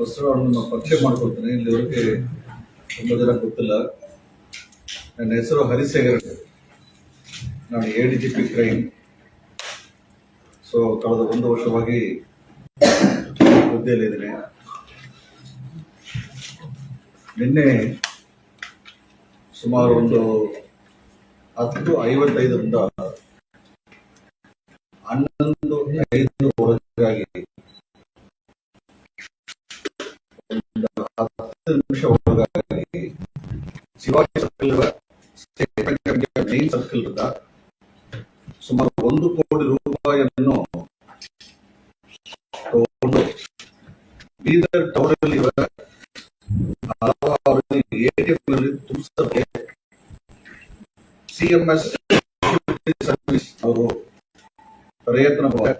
First ಅವ್ರನ್ನ ಪರಿಚಯ ಮಾಡ್ಕೊಳ್ತೀನಿ. ಇಲ್ಲಿವರೆಗೆ ತುಂಬ ಜನ ಗೊತ್ತಿಲ್ಲ. ನನ್ನ ಹೆಸರು ಹರಿಶೇಖರ್. ನಾನು A D G P crime so ಕಳೆದ ಒಂದು ವರ್ಷವಾಗಿ ಹುದ್ದೆಯಲ್ಲಿದ್ದೀನಿ ನಿನ್ನೆ ಸುಮಾರು ಒಂದು ಹತ್ತು ಐವತ್ತೈದರಿಂದ ಹನ್ನೊಂದು ಐದು ಒಳಗಾಗಿ ನಿಮಿಷ ಒಳಗಾಗಿ Shivaji circle state bank main circle ಇಂದ ಸುಮಾರು ಒಂದು ಕೋಟಿ ರೂಪಾಯಿಯನ್ನು ತಗೊಂಡು ಬೀದರ್ ಟೌನ್ ಅಲ್ಲಿ ಹಲವಾರು ಎಟಿಎಂ ನಲ್ಲಿ ತುಂಬಿಸಕ್ಕೆ ಸಿಎಂಎಸ್ ಸರ್ವಿಸ್ ಅವರು ಪ್ರಯತ್ನ ಪಟ್ಟ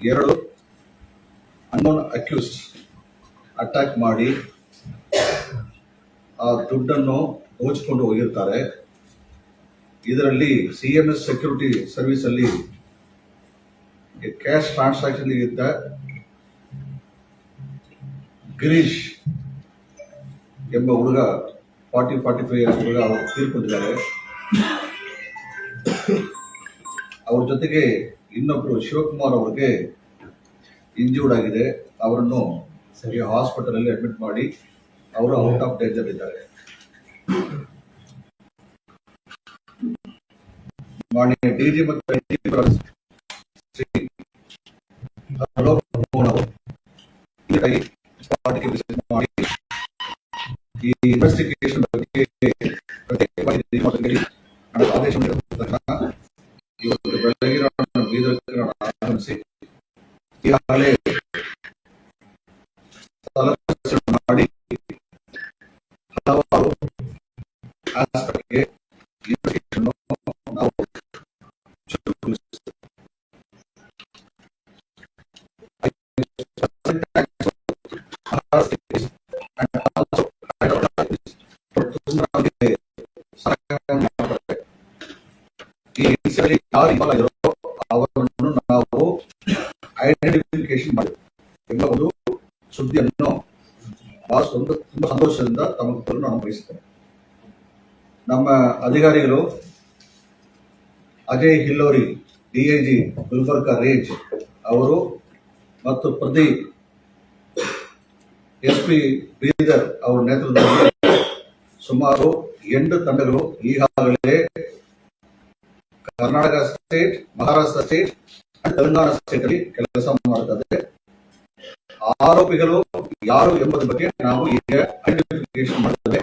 ಎರಡು ಅನ್ನೋನ್ ಅಕ್ಯೂಸ್ಡ್ ಅಟ್ಯಾಕ್ ಮಾಡಿ. ಆ ದುಡ್ಡನ್ನು ದೋಚಿಕೊಂಡು ಹೋಗಿರ್ತಾರೆ. ಇದರಲ್ಲಿ C M S security service ಅಲ್ಲಿ ಕ್ಯಾಶ್ ಟ್ರಾನ್ಸಾಕ್ಷನ್ ಇದ್ದ ಗಿರೀಶ್ ಎಂಬ ಹುಡುಗ, ಫಾರ್ಟಿ ಫಾರ್ಟಿ ಫೈವ್ ಇಯರ್ಸ್ ಹುಡುಗ ಅವರು ತೀರ್ಕೊಂಡಿದ್ದಾರೆ ಅವ್ರ ಜೊತೆಗೆ ಇನ್ನೊಬ್ರು ಶಿವಕುಮಾರ್ ಅವ್ರಿಗೆ ಇಂಜೂರ್ಡ್ ಆಗಿದೆ. ಅವರನ್ನು ಸರಿ ಹಾಸ್ಪಿಟಲ್ ಅಲ್ಲಿ ಅಡ್ಮಿಟ್ ಮಾಡಿ ಅವರು ಔಟ್ ಆಫ್ ಡೇಂಜರ್ ಇದ್ದಾರೆ ಮಾನ್ಯ ಡಿಜಿ ಮತ್ತು IGP ಅವರ ಶ್ರೀ ಅಲೋಕ್ ಮೋಹನ್ ಅವರು ಹೀಗಾಗಿ ಸ್ಪಾಟ್ಗೆ ವಿಸಿಟ್ ಮಾಡಿ ಈ ಇನ್ವೆಸ್ಟಿಗೇಷನ್ ಬಗ್ಗೆ ಪ್ರತ್ಯೇಕವಾಗಿ ಅಧಿಕಾರಿಗಳು ಅಜಯ್ ಹಿಲ್ಲೋರಿ, ಡಿಐಜಿ ಗುಲ್ಬರ್ಗ ರೇಂಜ್ ಅವರು ಮತ್ತು ಪ್ರತಿ ಎಸ್ ಪಿ ಬೀದರ್ ಅವರ ನೇತೃತ್ವದಲ್ಲಿ ಸುಮಾರು ಎಂಟು ತಂಡಗಳು ಈಗಾಗಲೇ Karnataka state, Maharashtra state Telangana state ಅಲ್ಲಿ ಕೆಲಸ ಮಾಡುತ್ತದೆ. ಆರೋಪಿಗಳು ಯಾರು ಎಂಬುದರ ಬಗ್ಗೆ ನಾವು ಈಗ ಐಡೆಂಟಿಫಿಕೇಶನ್ ಮಾಡುತ್ತೇವೆ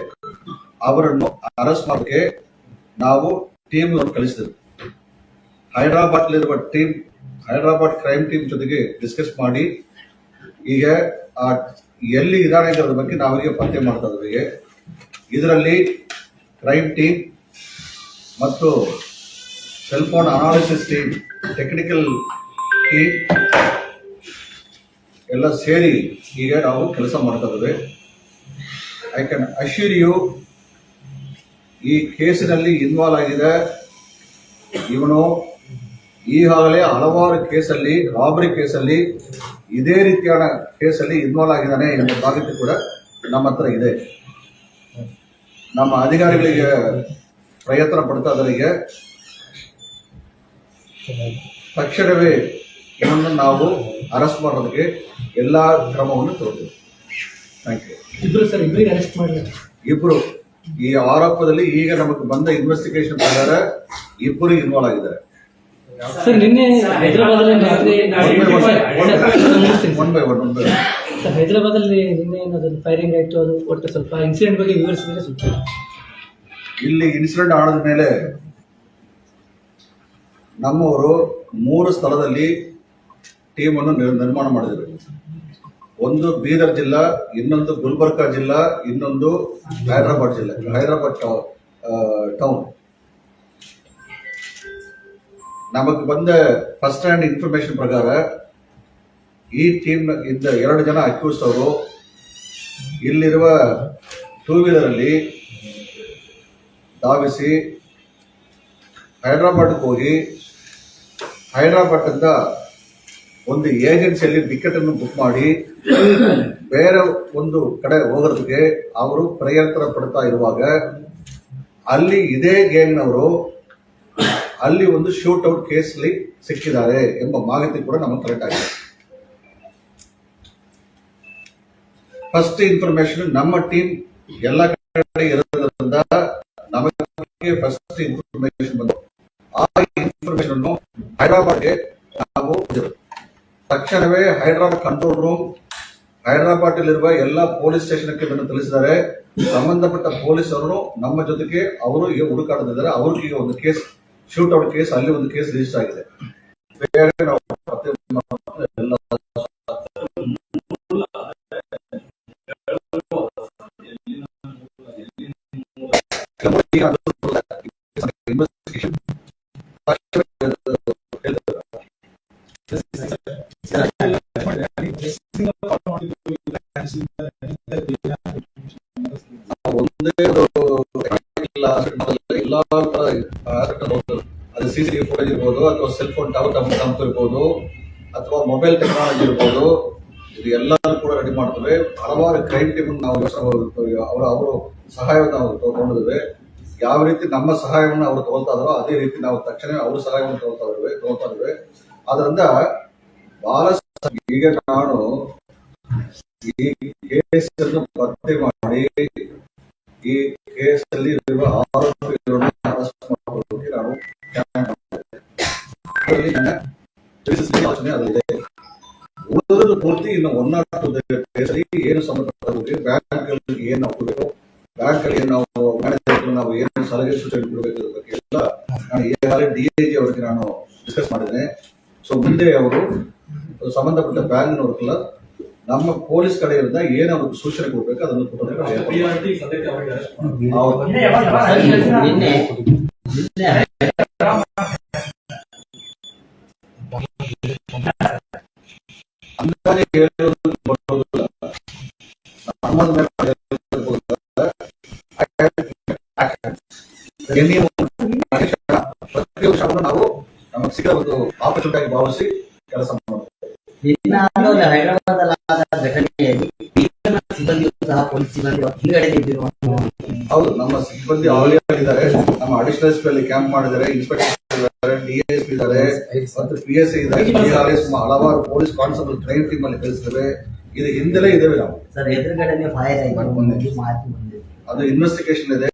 ಅವರನ್ನು ಅರೆಸ್ಟ್ ಮಾಡೋಕೆ ನಾವು ಟೀಮ್ ಕಳಿಸಿದ್ದೇವೆ ಹೈದರಾಬಾದ್ ಇರುವ ಟೀಮ್ ಹೈದರಾಬಾದ್ ಕ್ರೈಮ್ ಟೀಮ್ ಜೊತೆಗೆ ಡಿಸ್ಕಸ್ ಮಾಡಿ, ಈಗ ಆ, ಎಲ್ಲಿ ಇದಾನೆ ಅನ್ನೋದ್ರ ಬಗ್ಗೆ ನಾವೀಗ ಪತ್ತೆ ಮಾಡ್ತಾ ಇದ್ದೇವೆ ಇದರಲ್ಲಿ ಕ್ರೈಮ್ ಟೀಮ್ ಮತ್ತು cell phone analysis team technical team ಎಲ್ಲ ಸೇರಿ ಈಗ ನಾವು ಕೆಲಸ ಮಾಡ್ತಾ ಇದ್ದೇವೆ ಐ ಕ್ಯಾನ್ ಅಶ್ಯೂರ್ ಯು ಈ ಕೇಸಿನಲ್ಲಿ ಇನ್ವಾಲ್ವ್ ಆಗಿದೆ ಇವನು ಈಗಾಗಲೇ ಹಲವಾರು ಕೇಸಲ್ಲಿ ರಾಬರಿ ಕೇಸಲ್ಲಿ ಇದೇ ರೀತಿಯಾದ ಕೇಸಲ್ಲಿ ಇನ್ವಾಲ್ವ್ ಆಗಿದ್ದಾನೆ ಎಂಬ ಮಾಹಿತಿ ಕೂಡ ನಮ್ಮ ಹತ್ರ ಇದೆ. ನಮ್ಮ ಅಧಿಕಾರಿಗಳಿಗೆ ಪ್ರಯತ್ನ ಪಡ್ತಾ ಅದರಿಗೆ ತಕ್ಷಣವೇ ಇವನ್ನ ನಾವು ಅರೆಸ್ಟ್ ಮಾಡೋದಕ್ಕೆ ಎಲ್ಲ ಕ್ರಮವನ್ನು ತೋರ್ತೀವಿ ಥ್ಯಾಂಕ್ ಯು ಇಬ್ರು ಸರ್ ಇಬ್ಬರಿಗೆ ಅರೆಸ್ಟ್ ಮಾಡಿ ಇಬ್ರು ಈ ಆರೋಪದಲ್ಲಿ ಈಗ ನಮಗೆ ಬಂದ ಇನ್ವೆಸ್ಟಿಗೇಷನ್ ಪ್ರಕಾರ ಇಬ್ಬರು ಇನ್ವಾಲ್ವ್ ಆಗಿದ್ದಾರೆ. ಸರ್ ನಿನ್ನೆ ಹೈದರಾಬಾದಲ್ಲಿ one by one one by sir ಹೈದರಾಬಾದಲ್ಲಿ ನಿನ್ನೆ ಏನಾದ್ರು ಫೈರಿಂಗ್ ಆಯ್ತು ಅದು ಒಟ್ಟು ಸ್ವಲ್ಪ ಇನ್ಸಿಡೆಂಟ್ ಬಗ್ಗೆ ವಿವರಿಸಿದ್ರೆ ಸ್ವಲ್ಪ ಇಲ್ಲಿ ಇನ್ಸಿಡೆಂಟ್ ಆಡದ ಮೇಲೆ ನಮ್ಮವರು ಮೂರು ಸ್ಥಳದಲ್ಲಿ ಟೀಮ್ ಅನ್ನು ನಿರ್ಮಾಣ ಮಾಡಿದರು. ಒಂದು ಬೀದರ್ ಜಿಲ್ಲಾ, ಇನ್ನೊಂದು ಗುಲ್ಬರ್ಗಾ ಜಿಲ್ಲಾ, ಇನ್ನೊಂದು ಹೈದರಾಬಾದ್ ಜಿಲ್ಲೆ, ಹೈದರಾಬಾದ್ ಟೌನ್ ನಮಗೆ ಬಂದ ಫಸ್ಟ್ ಹ್ಯಾಂಡ್ ಇನ್ಫಾರ್ಮೇಶನ್ ಪ್ರಕಾರ ಈ ಟೀಮ್ ಇದ್ದ ಎರಡು ಜನ ಅಕ್ಯೂಸ್ ಅವರು ಇಲ್ಲಿರುವ ಟೂ ವೀಲರ್ ಅಲ್ಲಿ ಧಾವಿಸಿ ಹೈದರಾಬಾದ್ಗೆ ಹೋಗಿ ಹೈದರಾಬಾದ್ನಿಂದ ಒಂದು ಏಜೆನ್ಸಿಯಲ್ಲಿ ಟಿಕೆಟ್ ಅನ್ನು ಬುಕ್ ಮಾಡಿ, ಬೇರೆ ಒಂದು ಕಡೆ ಹೋಗೋದಕ್ಕೆ ಅವರು ಪ್ರಯತ್ನ ಪಡ್ತಾ ಇರುವಾಗ ಅಲ್ಲಿ ಇದೇ ಗ್ಯಾಂಗ್ನವರು ಅಲ್ಲಿ ಒಂದು ಶೂಟ್ ಔಟ್ ಕೇಸ್ಲಿ ಸಿಕ್ಕಿದ್ದಾರೆ ಎಂಬ ಮಾಹಿತಿ ಕೂಡ ನಮಗೆ ಕರೆಕ್ಟ್ ಆಗಿದೆ ಫಸ್ಟ್ ಇನ್ಫಾರ್ಮೇಶನ್ ನಮ್ಮ ಟೀಮ್ ಎಲ್ಲ ಕಡೆ ಇರೋದ್ರಿಂದ ನಮಗೆ ಫಸ್ಟ್ ಇನ್ಫಾರ್ಮೇಶನ್ ಬಂತು ಆ ಇನ್ಫಾರ್ಮೇಶನ್ ಹೈದರಾಬಾದ್ಗೆ ನಾವು. ತಕ್ಷಣವೇ ಹೈದರಾಬಾದ್ ಕಂಟ್ರೋಲ್ ರೂಮ್ ಹೈದರಾಬಾದ್ ಅಲ್ಲಿರುವ ಎಲ್ಲ ಪೊಲೀಸ್ ಸ್ಟೇಷನ್ಗೆ ಇದನ್ನು ತಿಳಿಸಿದ್ದಾರೆ. ಸಂಬಂಧಪಟ್ಟ ಪೊಲೀಸರು ನಮ್ಮ ಜೊತೆಗೆ ಅವರು ಈಗ ಹುಡುಕಾಡುತ್ತಿದ್ದಾರೆ. ಅವ್ರಿಗೆ ಈಗ ಒಂದು ಕೇಸ್, ಶೂಟ್ ಔಟ್ ಕೇಸ್, ಅಲ್ಲಿ ಒಂದು ಕೇಸ್ ರಿಜಿಸ್ಟರ್ ಆಗಿದೆ. investigation. ಇರ್ಬೋದು ಅಥವಾ ಸೆಲ್ ಫೋನ್ ಟವರ್ ಕಂಪ್ ಇರ್ಬೋದು ಅಥವಾ ಮೊಬೈಲ್ ಟೆಕ್ನಾಲಜಿ ಇರ್ಬೋದು, ಇದು ಎಲ್ಲರೂ ಕೂಡ ರೆಡಿ ಮಾಡ್ತವೆ. ಹಲವಾರು ಕ್ರೈಮ್ ಟೀಮ್ ನಾವು ಅವರ, ಅವರು ಸಹಾಯವನ್ನು ನಾವು ತಗೊಂಡಿದ್ದೇವೆ. ಯಾವ ರೀತಿ ನಮ್ಮ ಸಹಾಯವನ್ನು ಅವರು ತಗೊಳ್ತಾ ಇದಾರೋ ಅದೇ ರೀತಿ ನಾವು ತಕ್ಷಣ ಅವ್ರ ಸಹಾಯವನ್ನು ತಗೊಳ್ತಾ ಇದ್ದೇವೆ, ತಗೊಳ್ತಾ ಅದರಿಂದ ಬಹಳಷ್ಟು ಈಗ ನಾನು ಈ ಕೇಸನ್ನು ಪತ್ತೆ ಮಾಡಿ ಈ ಕೇಸಲ್ಲಿ ಇರುವ ಆರೋಪಿಗಳನ್ನು ಯೋಚನೆ ಅದರಿದೆ ಉಳಿದದ್ದು ಪೂರ್ತಿ ಇನ್ನು ಒನ್ ನಾಟ್ ಟು ಏನು ಸಂಬಂಧಪಟ್ಟ ಬ್ಯಾಂಕ್ ಏನು ನಾವು ಕೊಡಬೇಕು? ಬ್ಯಾಂಕ್ ಅಲ್ಲಿ ನಾವು ಮ್ಯಾನೇಜರ್ ನಾವು ಏನು ಸಲಹೆ ಸೂಚನೆ ಕೊಡಬೇಕು ಬಗ್ಗೆ ಎಲ್ಲ ನಾನು ಈಗಾಗಲೇ ಡಿ ಎ ಜಿ ಅವರಿಗೆ ನಾನು ಡಿಸ್ಕಸ್ ಮಾಡಿದ್ದೇನೆ. ಸೊ ಮುಂದೆ ಅವರು ಸಂಬಂಧಪಟ್ಟ ಬ್ಯಾಂಕ್ನವ್ರಿಗೆಲ್ಲ ನಮ್ಮ ಪೊಲೀಸ್ ಕಡೆಯಿಂದ ಏನು ಅವ್ರಿಗೆ ಸೂಚನೆ ಕೊಡ್ಬೇಕು ಅದನ್ನು ಕೊಡೋದಕ್ಕೆ ವರ್ಷವನ್ನು ನಾವು ನಮಗೆ ಸಿಕ್ಕ ಒಂದು ಆಪರ್ಚುನಿಟಿ ಭಾವಿಸಿ ಕೆಲಸ ಮಾಡೋದು ಹೈದರಾಬಾದ್ ಘಟನೆಯಲ್ಲಿ ಈಗಿನ ಸಿಬ್ಬಂದಿಯು ಸಹ ಪೊಲೀಸ್ ಸಿಬ್ಬಂದಿ ಹಿಂಗಡೆ ನಿಂತಿರುವ ಹೌದು ನಮ್ಮ ಸಿಬ್ಬಂದಿ ಆಲ್ರೆಡಿ ಇದ್ದಾರೆ ನಮ್ಮ ಅಡಿಷನಲ್ ಎಸ್ಪಿ ಅಲ್ಲಿ ಕ್ಯಾಂಪ್ ಮಾಡಿದ್ದಾರೆ ಇನ್ಸ್ಪೆಕ್ಟರ್ ಇದ್ದಾರೆ ಡಿಎಸ್ಪಿ ಇದ್ದಾರೆ ಮತ್ತು ಪಿ ಎಸ್ ಇದ್ದಾರೆ DRS ಹಲವಾರು ಪೊಲೀಸ್ ಕಾನ್ಸ್ಟೇಬಲ್ ಟ್ರೈನ್ ಟೀಮ್ ಅಲ್ಲಿ ಕಳಿಸ್ತೇವೆ ಇದು ಹಿಂದೆಲೇ ಇದ್ದೇವೆ ನಾವು. ಸರ್ ಎದುರುಗಡೆನೆ ಫೈರ್ ಆಗಿದೆ ಅದು ಇನ್ವೆಸ್ಟಿಗೇಷನ್ ಇದೆ.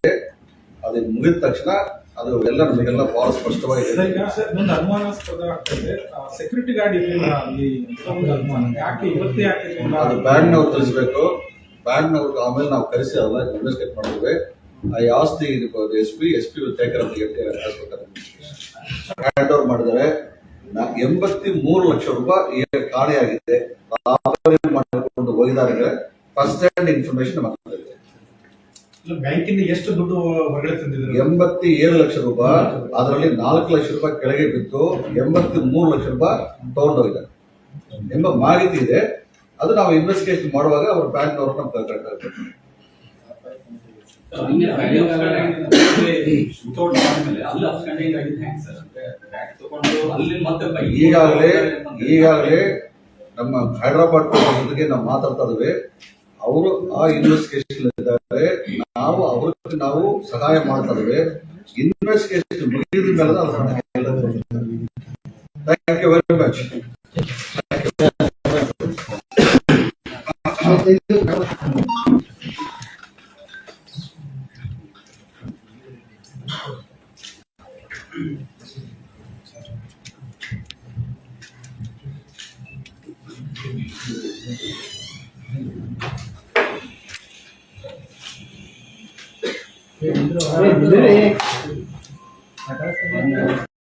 ಅದು ಮುಗಿದ ತಕ್ಷಣ ಅದು ಎಲ್ಲ ನಮಗೆಲ್ಲ ಬಹಳ ಸ್ಪಷ್ಟವಾಗಿದೆ. ಒಂದು ಅನುಮಾನಾಸ್ಪದ ಸೆಕ್ಯೂರಿಟಿ ಗಾರ್ಡ್ ಇರಲಿಲ್ಲ ಅಲ್ಲಿ. ಅನುಮಾನ ಯಾಕೆ ಇವತ್ತೇ ಯಾಕೆ ಅದು ಬ್ಯಾಂಡ್ ನಾವು ತಿಳಿಸ್ಬೇಕು. ಬ್ಯಾಂಡ್ ನವ್ರಿಗೆ ಆಮೇಲೆ ನಾವು ಕರೆಸಿ ಅದನ್ನ ಇನ್ವೆಸ್ಟಿಗೇಟ್ ಮಾಡಿದ್ವಿ. ಆ ಆಸ್ತಿ S P S P taker ಅಂತ ಹ್ಯಾಂಡ್ ಓವರ್ ಮಾಡಿದ್ದಾರೆ. ಎಂಬತ್ತಿ ಮೂರು ಲಕ್ಷ ರೂಪಾಯಿ ಖಾಲಿ ಆಗಿದೆ. ಮಾಡಿಕೊಂಡು ಹೋಗಿದ್ದಾರೆ ಫಸ್ಟ್ ಹ್ಯಾಂಡ್ ಇನ್ಫಾರ್ಮೇಶನ್. ಬ್ಯಾಂಕಿಂದ ಎಷ್ಟು ದುಡ್ಡು ಹೊರಗಡೆ ತಂದಿದ್ರು ಎಂಬತ್ತಿ ಏಳು ಲಕ್ಷ ರೂಪಾಯಿ. ಅದರಲ್ಲಿ ನಾಲ್ಕು ಲಕ್ಷ ರೂಪಾಯಿ ಕೆಳಗೆ ಬಿತ್ತು ಎಂಬತ್ತಿ ಮೂರು ಲಕ್ಷ ರೂಪಾಯಿ ತಗೊಂಡೋಗಿದ್ದಾರೆ. ಎಂಬ ಮಾಹಿತಿ ಇದೆ. ಅದು ನಾವು ಇನ್ವೆಸ್ಟಿಗೇಷನ್ ಮಾಡುವಾಗ ಅವ್ರ ಬ್ಯಾಂಕ್ ಅವರು ಕರೆಕ್ಟ್ ಆಗ್ಬೇಕು ಈಗಾಗಲೇ ಈಗಾಗಲೇ ನಮ್ಮ ಹೈದರಾಬಾದ್ ಜೊತೆಗೆ ನಾವು ಮಾತಾಡ್ತಾ ಇದ್ದೇವೆ ಅವರು ಆ ಇನ್ವೆಸ್ಟಿಗೇಷನ್ ಇದ್ದಾರೆ. ನಾವು ಅವ್ರಿಗೆ ನಾವು ಸಹಾಯ ಮಾಡ್ತಾ ಇದ್ದೇವೆ ಇನ್ವೆಸ್ಟಿಗೇಷನ್ ಮುಗಿದ ಮೇಲೆ ಥ್ಯಾಂಕ್ ಯು ವೆರಿ ಮಚ್ 들어가